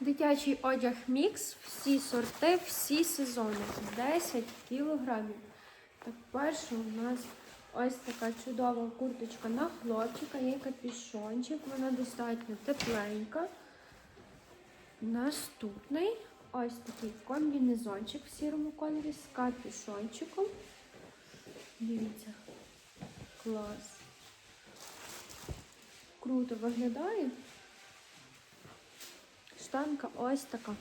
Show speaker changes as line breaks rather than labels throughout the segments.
Дитячий одяг мікс, всі сорти, всі сезони. 10 кілограмів. Так, перше у нас ось така чудова курточка на хлопчика, є капюшончик, вона достатньо тепленька. Наступний ось такий комбінезончик в сірому кольорі з капюшончиком. Дивіться, клас. Круто виглядає. Штанка ось така.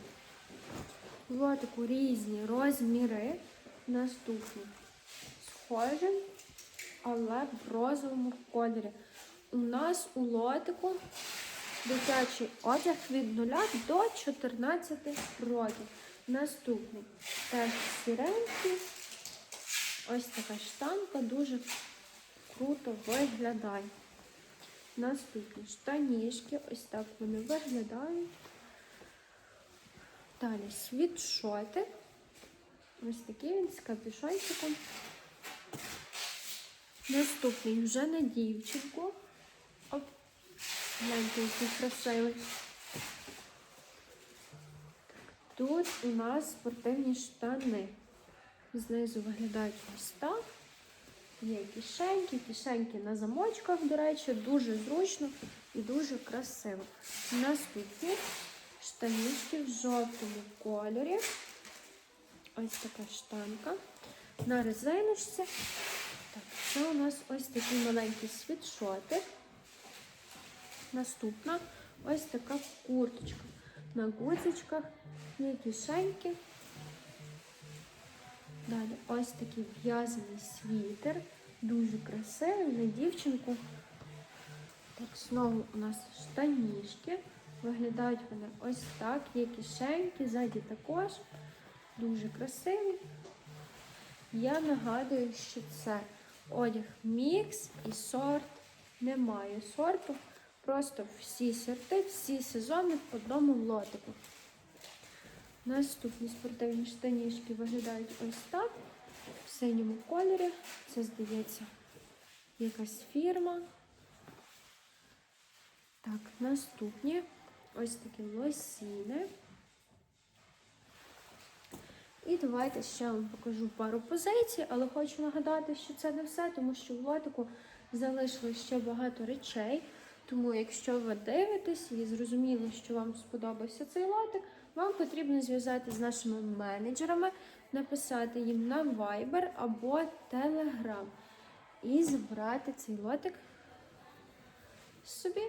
В лотику різні розміри. Наступні. Схожі, але в розовому кольорі. У нас у лотику дитячий одяг від 0 до 14 років. Наступний теж сіренький. Ось така штанка дуже круто виглядає. Наступні штанішки, ось так вони виглядають. Далі світшоти. Ось такий він з капюшончиком. Наступний вже на дівчинку. Оп, гляньте, який красивий. Тут у нас спортивні штани. Знизу виглядають ось так. Є кишеньки, кишеньки на замочках, до речі, дуже зручно і дуже красиво. Наступні штанішки в жовтому кольорі. Ось така штанка. На резиночці. Так, це у нас ось такий маленький світшотик. Наступна ось така курточка. На гудзичках є кишеньки. Далі ось такий в'язаний світер. Дуже красивий на дівчинку. Так, знову у нас штанішки. Виглядають вони ось так. Є кишеньки, ззаді також. Дуже красиві. Я нагадую, що це одяг мікс і сорт немає сорту. Просто всі сорти, всі сезони в одному лотику. Наступні спортивні штанішки виглядають ось так. В синьому кольорі. Це, здається, якась фірма. Так, наступні ось такі лосіни. І давайте ще вам покажу пару позицій, але хочу нагадати, що це не все, тому що в лотику залишилось ще багато речей. Тому, якщо ви дивитесь і зрозуміли, що вам сподобався цей лотик, вам потрібно зв'язати з нашими менеджерами, написати їм на Viber або Telegram і забрати цей лотик собі.